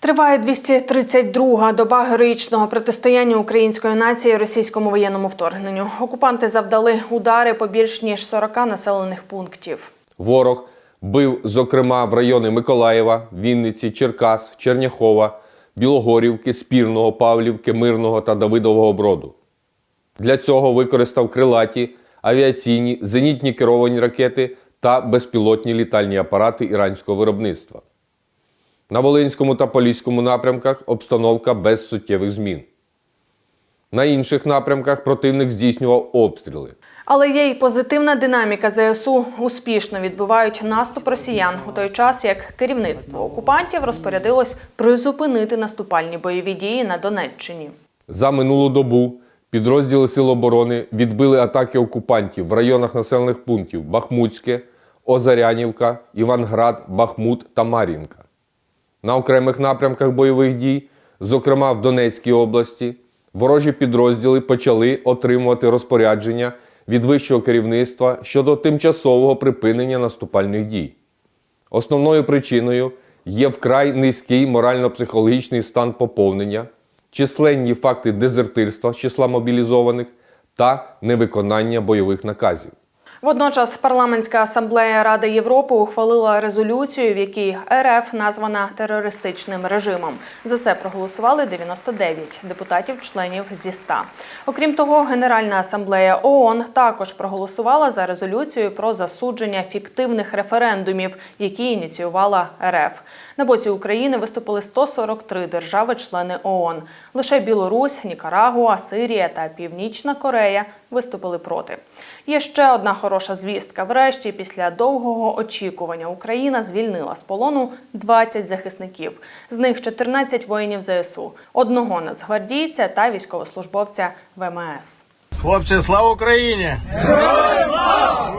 Триває 232-га доба героїчного протистояння української нації російському воєнному вторгненню. Окупанти завдали удари по більш ніж 40 населених пунктів. Ворог бив, зокрема, в райони Миколаєва, Вінниці, Черкас, Черняхова, Білогорівки, Спірного, Павлівки, Мирного та Давидового Броду. Для цього використав крилаті, авіаційні, зенітні керовані ракети та безпілотні літальні апарати іранського виробництва. На Волинському та Поліському напрямках обстановка без суттєвих змін. На інших напрямках противник здійснював обстріли. Але є й позитивна динаміка ЗСУ успішно відбивають наступ росіян у той час, як керівництво окупантів розпорядилось призупинити наступальні бойові дії на Донеччині. За минулу добу підрозділи Сил оборони відбили атаки окупантів в районах населених пунктів Бахмутське, Озарянівка, Іванград, Бахмут та Мар'їнка. На окремих напрямках бойових дій, зокрема в Донецькій області, ворожі підрозділи почали отримувати розпорядження від вищого керівництва щодо тимчасового припинення наступальних дій. Основною причиною є вкрай низький морально-психологічний стан поповнення, численні факти дезертирства з числа мобілізованих та невиконання бойових наказів. Водночас парламентська асамблея Ради Європи ухвалила резолюцію, в якій РФ названа терористичним режимом. За це проголосували 99 депутатів-членів зі 100. Окрім того, Генеральна асамблея ООН також проголосувала за резолюцію про засудження фіктивних референдумів, які ініціювала РФ. На боці України виступили 143 держави-члени ООН. Лише Білорусь, Нікарагуа, Сирія та Північна Корея виступили проти. Є ще одна хороша звістка. Врешті, після довгого очікування, Україна звільнила з полону 20 захисників. З них 14 воїнів ЗСУ, одного нацгвардійця та військовослужбовця ВМС. Хлопці, слава Україні! Героям